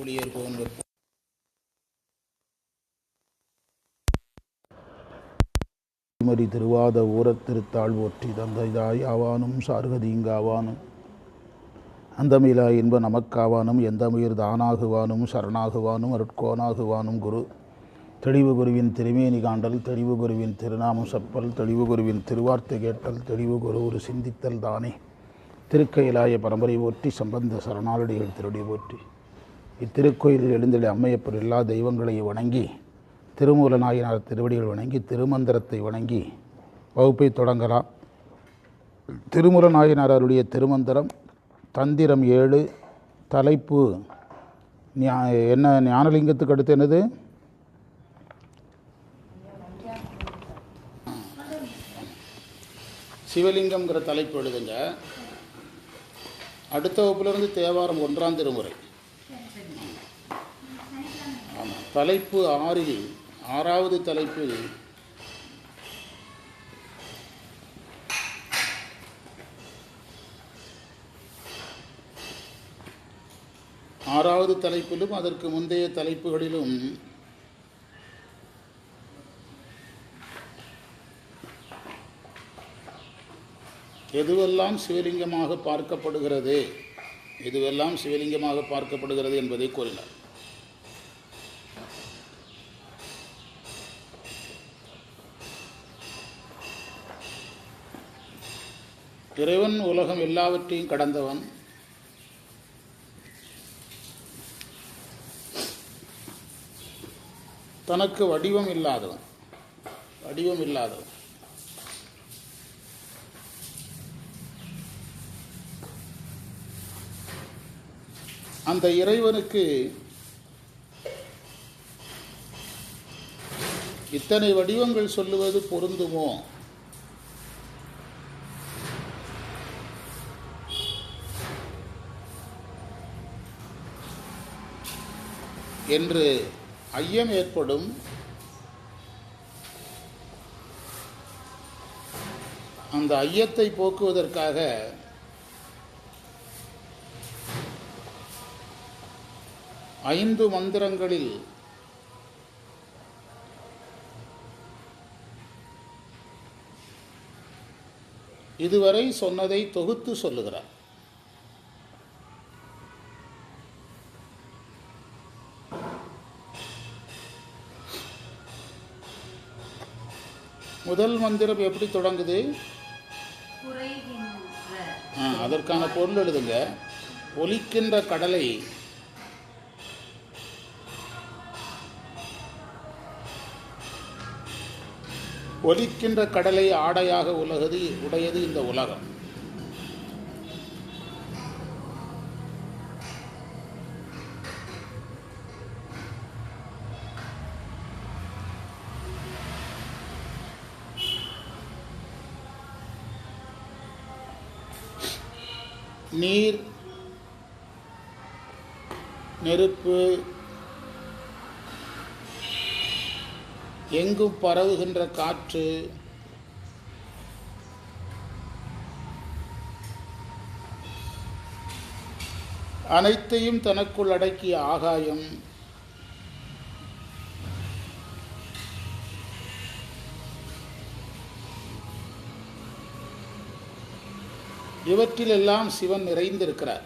ஊழியர் வெப்பம் மரி திருவாத ஊரத் திருத்தாள் ஒற்றி தந்தைதாய் ஆவானும் சார்கதீங்காவானும் அந்தமிலா இன்ப நமக்காவானும் எந்தமயிர் தானாகுவானும் சரணாகுவானும் அருட்கோனாகுவானும் குரு. தெளிவு குருவின் திருமேனி காண்டல் தெளிவு குருவின் திருநாமம் சப்பல் தெளிவு குருவின் திருவார்த்தை கேட்டல் தெளிவு குரு ஒரு சிந்தித்தல் தானே. திருக்கையிலாய பரம்பரை போற்றி சம்பந்த சரணாலடிகள் திருடி போற்றி. இத்திருக்கோயிலில் எழுந்தளி அம்மையப்பர் எல்லா தெய்வங்களையும் வணங்கி திருமூல நாயனார் திருவடிகள் வணங்கி திருமந்திரத்தை வணங்கி வகுப்பை தொடங்கலாம். திருமுல நாயனார் அருடைய திருமந்திரம் தந்திரம் ஏழு தலைப்பு ஞா என்ன ஞானலிங்கத்துக்கு அடுத்து என்னது? சிவலிங்கம்ங்கிற தலைப்பு எழுதுங்க. அடுத்த வகுப்பிலிருந்து தேவாரம் ஒன்றாம் திருமுறை ஆமாம் தலைப்பு ஆறில் ஆறாவது தலைப்பு ஆறாவது தலைப்பிலும் அதற்கு முந்தைய தலைப்புகளிலும் எதுவெல்லாம் சிவலிங்கமாக பார்க்கப்படுகிறது? எதுவெல்லாம் சிவலிங்கமாக பார்க்கப்படுகிறது என்பதை கூறினார். இறைவன் உலகம் எல்லாவற்றையும் கடந்தவன். தனக்கு வடிவம் இல்லாதவன். வடிவம் இல்லாதவன். அந்த இறைவனுக்கு இத்தனை வடிவங்கள் சொல்லுவது பொருந்துமோ? என்று ஐயம் ஏற்படும். அந்த ஐயத்தை போக்குவதற்காக ஐந்து மந்திரங்களில் இதுவரை சொன்னதை தொகுத்து சொல்லுகிறார். முதல் மந்திரம் எப்படி தொடங்குது? ஆ, அதற்கான பொருள் எழுதுங்க. ஒலிக்கின்ற கடலை ஒலிக்கின்ற கடலை ஆடையாக உலகது உடையது இந்த உலகம். நீர் நெருப்பு எங்கும் பரவுகின்ற காற்று அனைத்தையும் தனக்குள் அடக்கிய ஆகாயம். இவற்றிலெல்லாம் சிவன் நிறைந்திருக்கிறார்.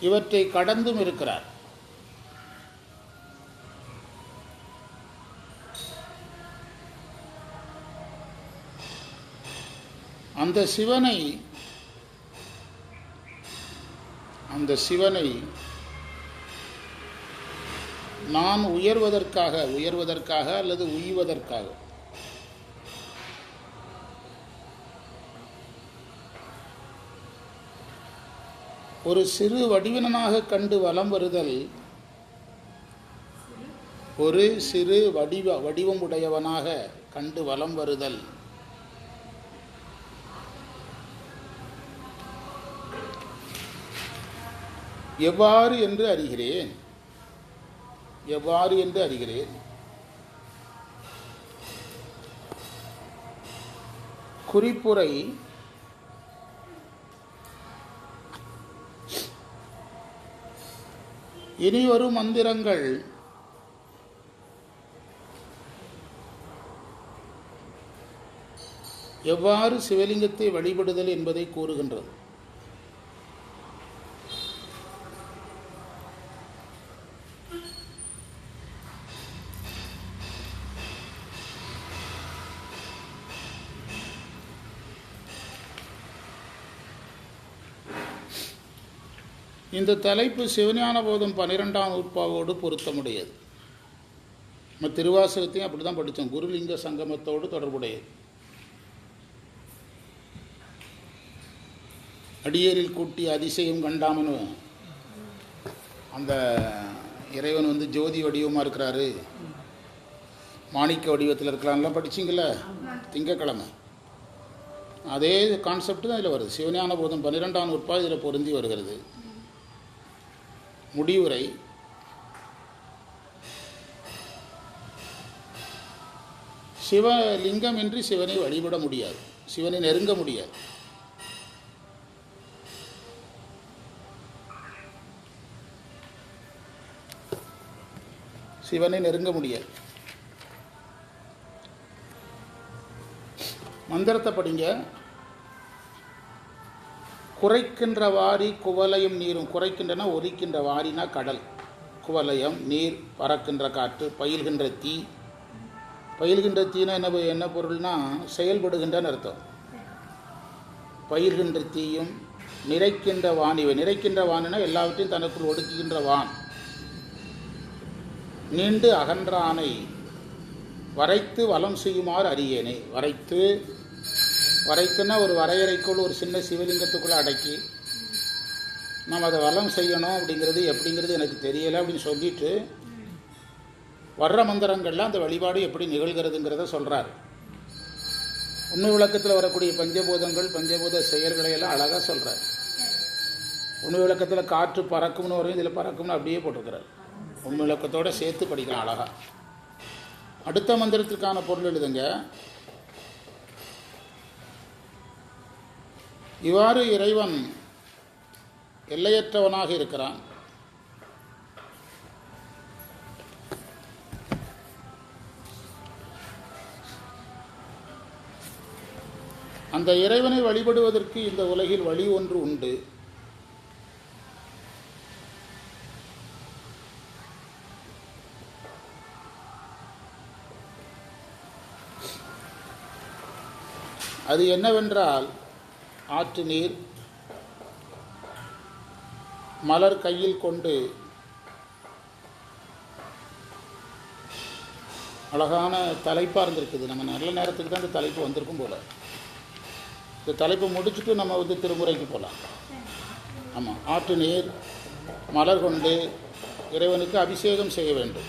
இவற்றை கடந்தும் இருக்கிறார். அந்த சிவனை அந்த சிவனை நான் உயர்வதற்காக உயர்வதற்காக அல்லது உய்வதற்காக? ஒரு சிறு வடிவினனாக கண்டு வலம் வருதல் ஒரு சிறு வடிவ வடிவம் உடையவனாக கண்டு வலம் வருதல். எவ்வாறு என்று அறிகிறேன். எவ்வாறு என்று அறிகிறேன். குறிப்புரை இனிவரும் மந்திரங்கள். எவ்வாறு சிவலிங்கத்தை வழிபடுதல் என்பதை கூறுகின்றது. இந்த தலைப்பு சிவஞான போதம் பன்னிரெண்டாம் உட்பாவோடு பொருத்தமுடையது. நம்ம திருவாசகத்தையும் அப்படி தான் படித்தோம். குருலிங்க சங்கமத்தோடு தொடர்புடையது. அடியேரில் கூட்டி அதிசயம் கண்டாமனு அந்த இறைவன் வந்து ஜோதி வடிவமாக இருக்கிறாரு. மாணிக்க வடிவத்தில் இருக்கிறான்லாம் படிச்சிங்கள திங்கக்கிழமை. அதே கான்செப்ட் தான் இதில் வருது. சிவஞான போதம் பன்னிரெண்டாம் உட்பா இதில் பொருந்தி வருகிறது. முடிவுரை. சிவலிங்கம் இன்றி சிவனை வழிபட முடியாது. சிவனை நெருங்க முடியாது. சிவனை நெருங்க முடியாது. மந்திரத்தை படிங்க. குறைக்கின்ற வாரி குவலையும் நீரும் குறைக்கின்றன ஒலிக்கின்ற வாரினா கடல். குவலயம் நீர் பறக்கின்ற காற்று பயில்கின்ற தீ. பயில்கின்ற தீனா என்ன என்ன பொருள்னா செயல்படுகின்றன்னு அர்த்தம். பயிர்கின்ற தீயும் நிறைக்கின்ற வான் இவை நிறைக்கின்ற வானினா எல்லாவற்றையும் தனக்குள் ஒடுக்குகின்ற வான். நீண்டு அகன்ற ஆணை வரைத்து வளம் செய்யுமாறு அறியேனே. வரைத்து வரைத்துன்னா ஒரு வரையறைக்குள் ஒரு சின்ன சிவலிங்கத்துக்குள்ளே அடக்கி நாம் அதை வளம் செய்யணும் அப்படிங்கிறது எப்படிங்கிறது எனக்கு தெரியலை அப்படின்னு சொல்லிட்டு வர்ற மந்திரங்களில் அந்த வழிபாடு எப்படி நிகழ்கிறதுங்கிறத சொல்கிறார் உண்மை விளக்கத்தில் வரக்கூடிய பஞ்சபூதங்கள் பஞ்சபூத செயல்களை எல்லாம் அழகாக சொல்கிறார் உண்மை விளக்கத்தில் காற்று பறக்கும்னு வரும் இதில் பறக்கும்னு அப்படியே போட்டிருக்கிறார். உண்மை விளக்கத்தோடு சேர்த்து படிக்கலாம் அழகாக அடுத்த மந்திரத்திற்கான பொருள் எழுதுங்க. இவ்வாறு இறைவன் எல்லையற்றவனாக இருக்கிறான். அந்த இறைவனை வழிபடுவதற்கு இந்த உலகில் வழி ஒன்று உண்டு. அது என்னவென்றால் ஆற்று நீர் மலர் கையில் கொண்டு அழகான தலைப்பாக இருந்திருக்குது. நம்ம நல்ல நேரத்துக்கு தான் இந்த தலைப்பு வந்திருக்கும் போல். இந்த தலைப்பை முடிச்சுட்டு நம்ம வந்து திருமுறைக்கு போகலாம் ஆமாம் ஆற்று நீர் மலர் கொண்டு இறைவனுக்கு அபிஷேகம் செய்ய வேண்டும்.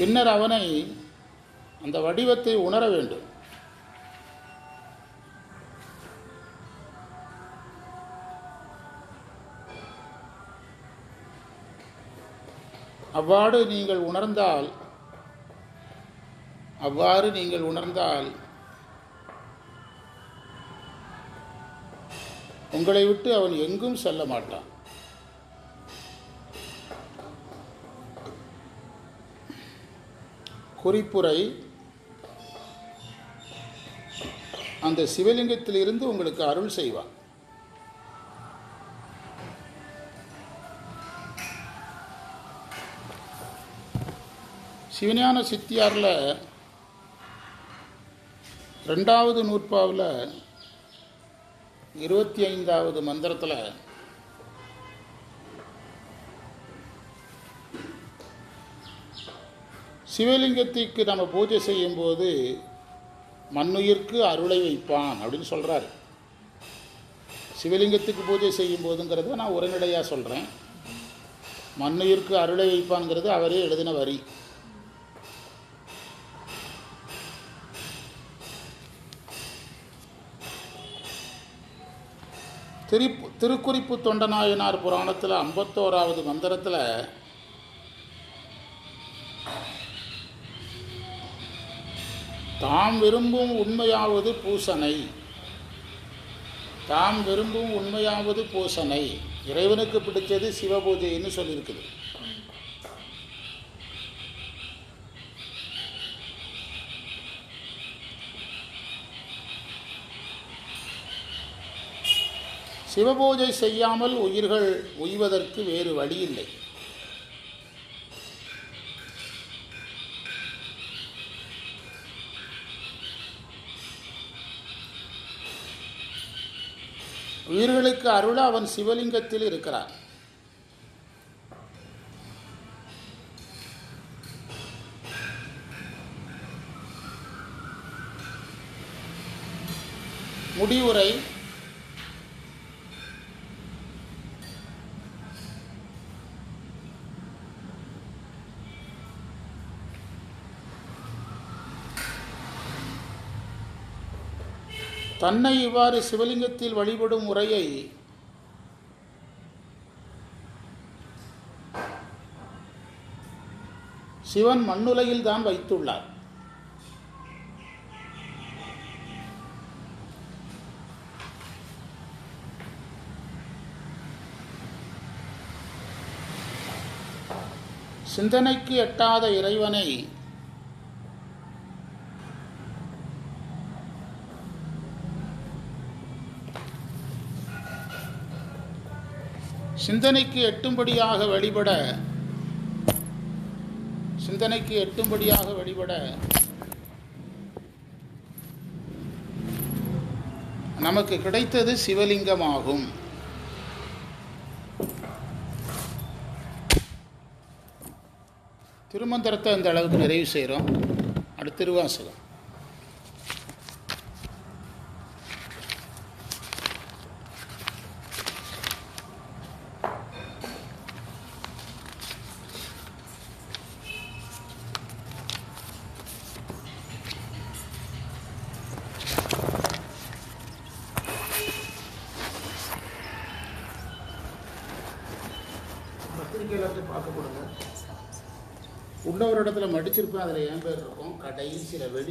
பின்னர் அவனை அந்த வடிவத்தை உணர வேண்டும். அவ்வாறு நீங்கள் உணர்ந்தால் அவ்வாறு நீங்கள் உணர்ந்தால் உங்களை விட்டு அவன் எங்கும் செல்ல மாட்டான். குறிப்புரை அந்த சிவலிங்கத்திலிருந்து உங்களுக்கு அருள் செய்வான் சிவஞான சித்தியாரில் ரெண்டாவது நூற்பாவில் இருபத்தி ஐந்தாவது மந்திரத்தில் சிவலிங்கத்திற்கு நம்ம பூஜை செய்யும்போது மண்ணுயிர்க்கு அருளை வைப்பான் அப்படின்னு சொல்கிறாரு சிவலிங்கத்துக்கு பூஜை செய்யும் போதுங்கிறத நான் உரைநடையாக சொல்கிறேன் மண்ணுயிர்க்கு அருளை வைப்பான்ங்கிறது அவரே எழுதின வரி. திரிப்பு திருக்குறிப்பு தொண்டநாயனார் புராணத்தில் ஐம்பத்தோராவது மந்திரத்தில் தாம் விரும்பும் உண்மையாவது பூசனை. தாம் விரும்பும் உண்மையாவது பூசனை. இறைவனுக்கு பிடிச்சது சிவபூஜைன்னு சொல்லியிருக்குது. சிவபூஜை செய்யாமல் உயிர்கள் உய்வதற்கு வேறு வழி இல்லை உயிர்களுக்கு அருள அவன் சிவலிங்கத்தில் இருக்கிறான். முடிவுரை தன்னை இவ்வாறு சிவலிங்கத்தில் வழிபடும் முறையை சிவன் மண்ணுலையில் தான் வைத்துள்ளார். சிந்தனைக்கு எட்டாத இறைவனை சிந்தனைக்கு எட்டும்படியாக வழிபட சிந்தனைக்கு எட்டும்படியாக வழிபட. நமக்கு கிடைத்தது சிவலிங்கமாகும். திருமந்திரத்தை அந்த அளவுக்கு நிறைவு செய்கிறோம். அடுத்த கொண்டவரிடத்துல ஒரு இடத்துல மடிச்சிருப்பேன் அதில் என் பேர் இருக்கும். கடைசியில் வெளி